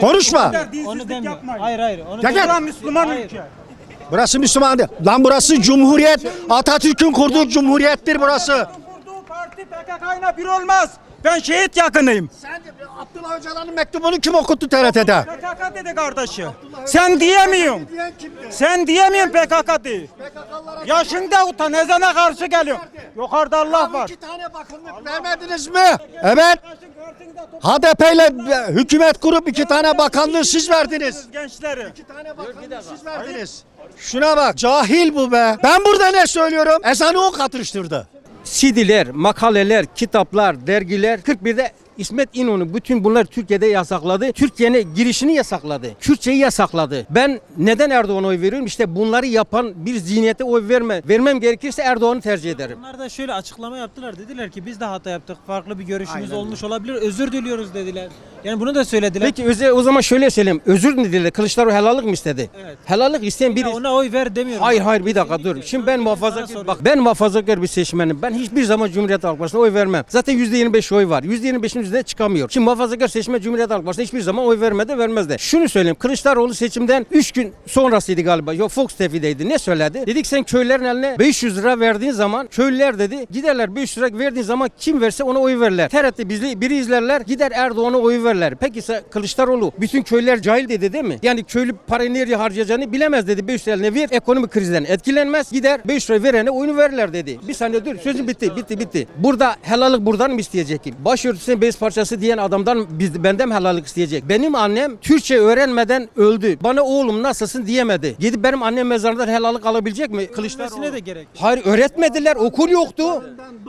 Konuşma. Onu demiyor. Hayır hayır. Onu Gel, gel. demiyor. Müslüman Hayır. ülke. Burası Müslüman değil. Lan burası Cumhuriyet. Atatürk'ün kurduğu Cumhuriyettir burası. Kurduğu parti PKK ile bir olmaz. Ben şehit yakınıyım. Sen Abdullah Öcalan'ın mektubunu kim okuttu TRT'de? PKK dedi kardeşi. Sen diyemiyorsun. Sen diyemiyorsun PKK değil. Yaşında utan ezana karşı geliyor. Yukarıda Allah var. İki tane bakanlık vermediniz mi? Evet. HDP ile hükümet kurup iki tane bakanlığı siz verdiniz. Gençleri. İki tane bakanlığı siz verdiniz. Şuna bak cahil bu be. Ben burada ne söylüyorum? Ezanı o katıştırdı. CD'ler, makaleler, kitaplar, dergiler 41'de İsmet İnönü bütün bunlar Türkiye'de yasakladı. Türkiye'nin girişini yasakladı. Kürtçeyi yasakladı. Ben neden Erdoğan'a oy veriyorum? İşte bunları yapan bir zihniyete oy verme. Vermem gerekirse Erdoğan'ı tercih ederim. Bunlar da şöyle açıklama yaptılar. Dediler ki biz de hata yaptık. Farklı bir görüşümüz olmuş olabilir. Özür diliyoruz dediler. Yani bunu da söylediler. Peki öze, o zaman şöyle söyleyeyim. Özür mü diledi? Kılıçdaroğlu helallik mi istedi? Evet. Helallik isteyen biri... Ya ona oy ver demiyorum. Hayır hayır bir dakika dur. Şimdi ben muhafazakar bak ben muhafazakar bir seçmenim. Ben hiçbir zaman Cumhuriyet Halk Partisi'ne oy vermem. Zaten %25 oy var. %25'in üzerinde çıkamıyor. Şimdi muhafazakar seçmen Cumhuriyet Halk Partisi'ne hiçbir zaman oy vermedi, vermez de. Şunu söyleyeyim. Kılıçdaroğlu seçimden 3 gün sonrasıydı galiba. Yok Fox TV'deydi. Ne söyledi? Dedik sen köylerin eline 500 lira verdiğin zaman köylüler dedi giderler 500 lira verdiğin zaman kim verse ona oy verirler. TRT bizi biri izlerler gider Erdoğan'a oy verirler. Peki sen Kılıçdaroğlu bütün köylüler cahil dedi değil mi? Yani köylü parayı nereye harcayacağını bilemez dedi. 500 lira ver ekonomik krizden etkilenmez gider 500 lira verene oyunu verirler dedi. Bir saniye dur sözüm bitti bitti bitti. Burada helallik buradan mı isteyecek? Başörtüsüne bez parçası diyen adamdan biz, benden helallik isteyecek? Benim annem Türkçe öğrenmeden öldü. Bana oğlum nasılsın diyemedi. Gidip benim annem mezarından helallik alabilecek mi? Kılıçdaroğlu. De gerek. Hayır öğretmediler okul yoktu.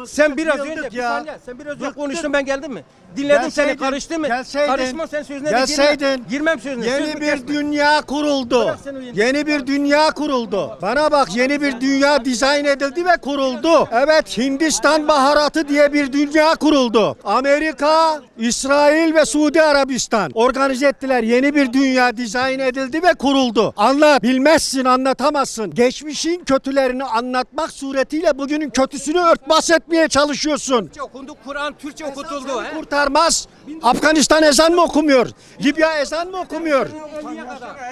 Sen biraz önce bir ya. saniye sen biraz önce konuştun ben geldim mi? Dinledim seni Gelseydin, karıştı mı? gelseydin, Karışma sen sözüne de girme. Gelseydin. Girmem sözüne. Yeni Sözümü bir kesme. dünya kuruldu. Bırak sen o yeni- Yeni bir dünya kuruldu. Bana bak yeni bir dünya dizayn edildi ve kuruldu. Evet Hindistan baharatı diye bir dünya kuruldu. Amerika, İsrail ve Suudi Arabistan organize ettiler. Yeni bir dünya dizayn edildi ve kuruldu. Anlat. Bilmezsin, anlatamazsın. Geçmişin kötülerini anlatmak suretiyle bugünün kötüsünü örtbas etmeye çalışıyorsun. Türkçe okundu, Kur'an Türkçe okutuldu. he? Kurtarmaz. Afganistan ezan mı okumuyor? Libya ezan mı okumuyor?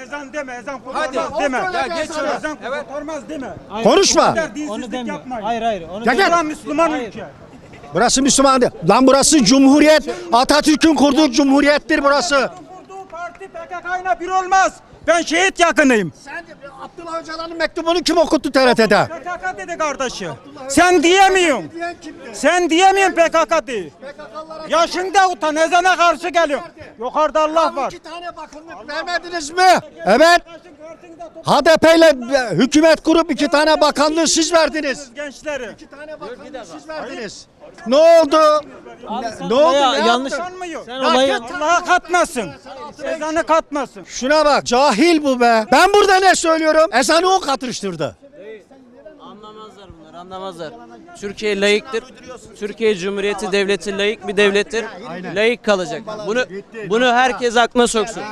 Ezan deme, ezan Hadi. kurtarmaz deme. Ya geç Ezan kurtarmaz deme. Konuşma. Onu yapmayın. Hayır hayır. Onu gel. Müslüman ülke. Burası Müslüman değil. Lan burası Cumhuriyet. Atatürk'ün kurduğu Cumhuriyettir burası. Kurduğu parti PKK ile bir olmaz. Ben şehit yakınıyım. Sen Abdullah Öcalan'ın mektubunu kim okuttu TRT'de? PKK dedi kardeşi. Sen diyemiyorsun. Sen diyemiyorsun PKK değil. Yaşında utan ezana karşı geliyor. Yukarıda Allah var. İki tane bakanlık vermediniz mi? Evet. HDP ile hükümet kurup iki tane bakanlığı siz verdiniz. Gençleri. İki tane bakanlığı siz verdiniz. Ne oldu? Ne, ne oldu? Ne yanlış-. Sen olayı Allah'a katmasın. Ezanı katmasın. Şuna bak cahil bu be. Ben burada ne söylüyorum? Ezanı o katıştırdı. Anlamazlar. Türkiye layıktır. Türkiye Cumhuriyeti devleti layık bir devlettir. Layık kalacak. Bunu bunu herkes aklına soksun.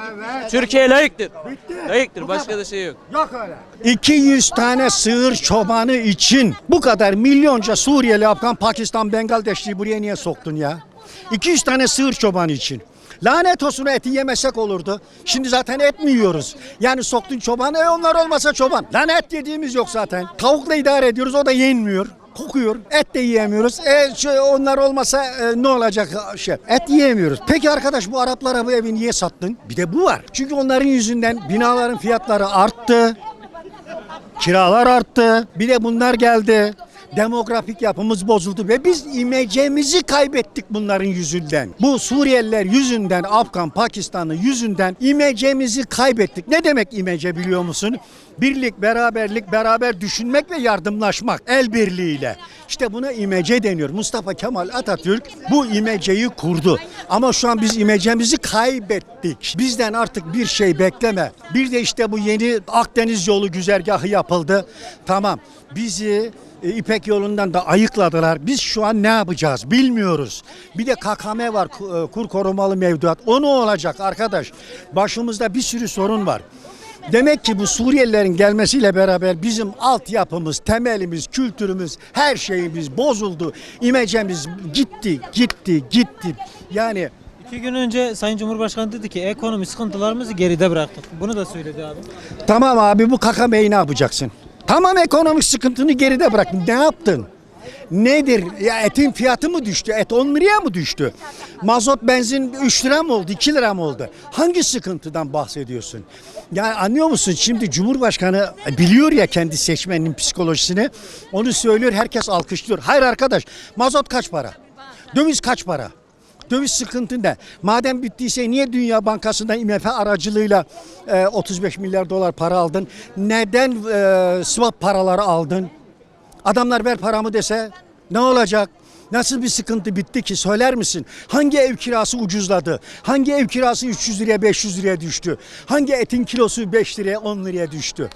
Türkiye layıktır. Layıktır. Başka da şey yok. Yok öyle. 200 tane sığır çobanı için bu kadar milyonca Suriyeli, Afgan, Pakistan, Bengaldeşliyi buraya niye soktun ya? 200 tane sığır çobanı için. Lanet olsun eti yemesek olurdu. Şimdi zaten et mi yiyoruz? Yani soktun çoban, e onlar olmasa çoban. Lan et yediğimiz yok zaten. Tavukla idare ediyoruz, o da yenmiyor. Kokuyor. Et de yiyemiyoruz. E şey, onlar olmasa e, ne olacak şey? Et yiyemiyoruz. Peki arkadaş bu Araplara bu evi niye sattın? Bir de bu var. Çünkü onların yüzünden binaların fiyatları arttı. Kiralar arttı. Bir de bunlar geldi. Demografik yapımız bozuldu ve biz imecemizi kaybettik bunların yüzünden. Bu Suriyeliler yüzünden, Afgan, Pakistanlı yüzünden imecemizi kaybettik. Ne demek imece biliyor musun? Birlik, beraberlik, beraber düşünmek ve yardımlaşmak el birliğiyle. İşte buna imece deniyor. Mustafa Kemal Atatürk bu imeceyi kurdu. Ama şu an biz imecemizi kaybettik. Bizden artık bir şey bekleme. Bir de işte bu yeni Akdeniz yolu güzergahı yapıldı. Tamam. Bizi İpek yolundan da ayıkladılar. Biz şu an ne yapacağız bilmiyoruz. Bir de KKM var e, kur korumalı mevduat. O ne olacak arkadaş? Başımızda bir sürü sorun var. Demek ki bu Suriyelilerin gelmesiyle beraber bizim altyapımız, temelimiz, kültürümüz, her şeyimiz bozuldu. İmecemiz gitti, gitti, gitti. Yani İki gün önce Sayın Cumhurbaşkanı dedi ki ekonomi sıkıntılarımızı geride bıraktık. Bunu da söyledi abi. Tamam abi bu kakameyi ne yapacaksın? Tamam ekonomik sıkıntını geride bırak. Ne yaptın? Nedir? Ya etin fiyatı mı düştü? Et 10 liraya mı düştü? Mazot benzin 3 lira mı oldu? 2 lira mı oldu? Hangi sıkıntıdan bahsediyorsun? Yani anlıyor musun? Şimdi Cumhurbaşkanı biliyor ya kendi seçmenin psikolojisini. Onu söylüyor herkes alkışlıyor. Hayır arkadaş mazot kaç para? Döviz kaç para? Döviz sıkıntı ne? Madem bittiyse niye Dünya Bankası'ndan IMF aracılığıyla e, 35 milyar dolar para aldın? Neden e, swap paraları aldın? Adamlar ver paramı dese ne olacak? Nasıl bir sıkıntı bitti ki söyler misin? Hangi ev kirası ucuzladı? Hangi ev kirası 300 liraya 500 liraya düştü? Hangi etin kilosu 5 liraya 10 liraya düştü?